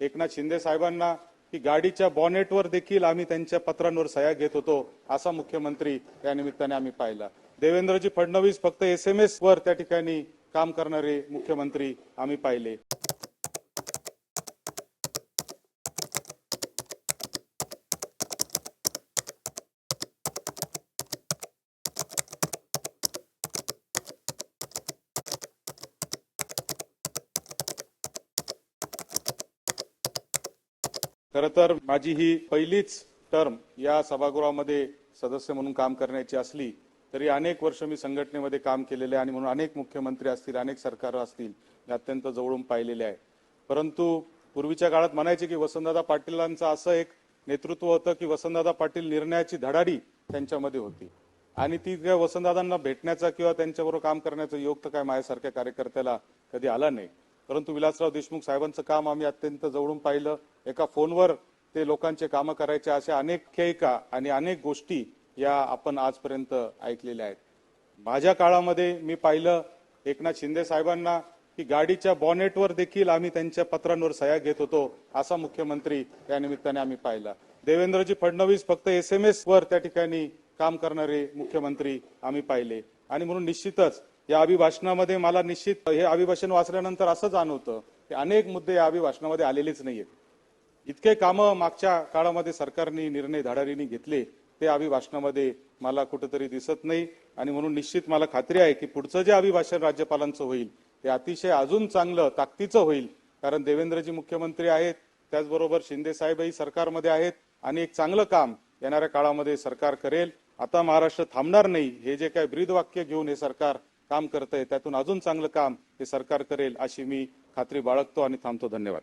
एकनाथ शिंदे साहेबांना की गाडीच्या बॉनेटवर देखील आम्ही त्यांच्या पत्रांवर सह्या घेत होतो असा मुख्यमंत्री या निमित्ताने आम्ही पाहिला. देवेंद्रजी फडणवीस फक्त एस एम एस वर त्या ठिकाणी काम करणारे मुख्यमंत्री आम्ही पाहिले. खर तर माझी ही पहिलीच टर्म या सभागृहामध्ये सदस्य म्हणून काम करण्याची असली तरी अनेक वर्ष मी संघटनेमध्ये काम केलेले आहे आणि म्हणून अनेक मुख्यमंत्री असतील अनेक सरकार असतील मी अत्यंत जवळून पाहिलेले आहे. परंतु पूर्वीच्या काळात म्हणायचे की वसंतदादा पाटीलांचं असं एक नेतृत्व होतं की वसंतदादा पाटील निर्णयाची धडाडी त्यांच्यामध्ये होती. आणि ती त्या वसंतदादांना भेटण्याचा किंवा त्यांच्याबरोबर काम करण्याचा योग तर काय माझ्यासारख्या कार्यकर्त्याला कधी आला नाही. परंतु विलासराव देशमुख साहेबांचं काम आम्ही अत्यंत जवळून पाहिलं. एका फोनवर ते लोकांचे कामं करायचे अशा अनेक खेयिका आणि अनेक गोष्टी या आपण आजपर्यंत ऐकलेल्या आहेत. माझ्या काळामध्ये मी पाहिलं एकनाथ शिंदे साहेबांना की गाडीच्या बॉनेटवर देखील आम्ही त्यांच्या पत्रांवर सह्या घेत होतो असा मुख्यमंत्री या निमित्ताने आम्ही पाहिला. देवेंद्रजी फडणवीस फक्त एस एम एस वर त्या ठिकाणी काम करणारे मुख्यमंत्री आम्ही पाहिले. आणि म्हणून निश्चितच या अभिभाषणामध्ये मला निश्चित हे अभिभाषण वाचल्यानंतर असं जाणवतं की अनेक मुद्दे या अभिभाषणामध्ये आलेलेच नाहीयेत. इतके कामं मागच्या काळामध्ये सरकारने निर्णय धाडारीने घेतले ते अभिभाषणामध्ये मला कुठेतरी दिसत नाही. आणि म्हणून निश्चित मला खात्री आहे की पुढचं जे अभिभाषण राज्यपालांचं होईल ते अतिशय अजून चांगलं ताकदीचं होईल. कारण देवेंद्रजी मुख्यमंत्री आहेत त्याचबरोबर शिंदे साहेबही सरकारमध्ये आहेत आणि एक चांगलं काम येणाऱ्या काळामध्ये सरकार करेल. आता महाराष्ट्र थांबणार नाही हे जे काय ब्रीदवाक्य घेऊन हे सरकार काम करत आहे त्यातून अजून चांगलं काम हे सरकार करेल अशी मी खात्री बाळगतो आणि थांबतो. धन्यवाद.